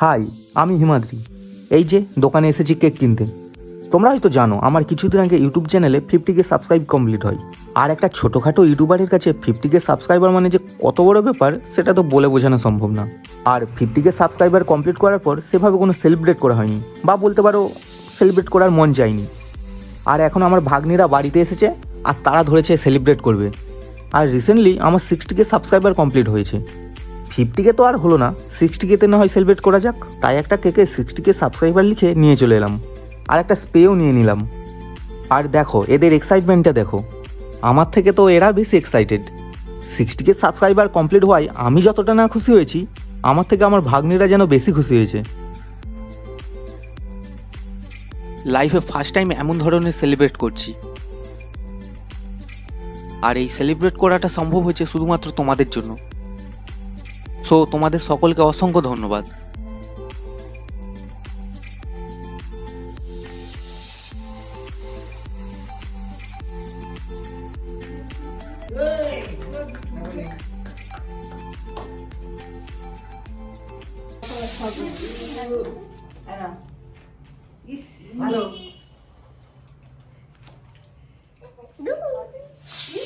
High, আমি হিমাদ্রি। এই যে, দোকানে এসেছি কেক কিনতে। তোমরা হয়তো জানো, আমার কিছুদিন আগে ইউটিউব চ্যানেলে ফিফটি কে সাবস্ক্রাইব কমপ্লিট হয়। আর একটা ছোটোখাটো ইউটিউবারের কাছে ফিফটি কে সাবস্ক্রাইবার মানে যে কত বড় ব্যাপার, সেটা তো বলে বোঝানো সম্ভব না। আর ফিফটি কে সাবস্ক্রাইবার কমপ্লিট করার পর সেভাবে কোনো সেলিব্রেট করা হয়নি, বা বলতে পারো, সেলিব্রেট করার মন যায়নি। আর এখন আমার ভাগ্নিরা বাড়িতে এসেছে, আর তারা ধরেছে সেলিব্রেট করবে। আর রিসেন্টলি আমার সিক্সটি কে সাবস্ক্রাইবার কমপ্লিট হয়েছে। ফিফটিকে তো আর হলো না সিক্সটিকেতে না হয় সেলিব্রেট করা যাক। তাই একটা কেকে সিক্সটিকে সাবস্ক্রাইবার লিখে নিয়ে চলে এলাম। আর একটা স্প্রেও নিয়ে নিলাম। আর দেখো, এদের এক্সাইটমেন্টটা দেখো। আমার থেকে তো এরা বেশি এক্সাইটেড সিক্সটিকে সাবস্ক্রাইবার কমপ্লিট হওয়ায় আমি যতটা না খুশি হয়েছি, আমার থেকে আমার ভাগ্নিরা যেন বেশি খুশি হয়েছে। লাইফে ফার্স্ট টাইম এমন ধরনের সেলিব্রেট করছি। আর এই সেলিব্রেট করাটা সম্ভব হয়েছে শুধুমাত্র তোমাদের জন্য। সো তোমাদের সকলকে অসংখ্য ধন্যবাদ। ভালো হাই আমাদের হাতে কি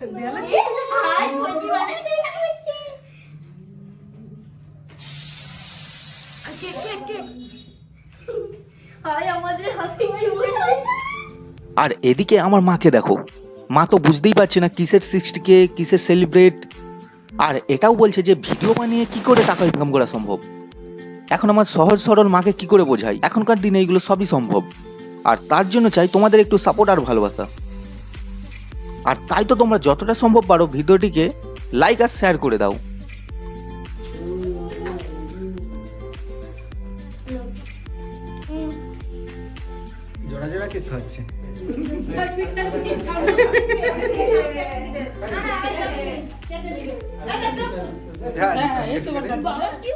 আর এদিকে আমার মাকে দেখো। মা তো বুঝতেই পারছে না কিসের সিক্সটিকে কিসের সেলিব্রেট আর এটাও বলছে যে ভিডিও বানিয়ে কি করে টাকা ইনকাম করা সম্ভব? এখন আমার সহজ সরল মাকে কি করে বোঝাই? এখনকার দিনে এগুলো সবই সম্ভব। আর তার জন্য চাই তোমাদের একটু সাপোর্ট আর ভালোবাসা। আর তাই তো তোমরা যতটা সম্ভব পারো ভিডিওটিকে লাইক আর শেয়ার করে দাও জোড়া জোড়া কে খাচ্ছে বাবা কি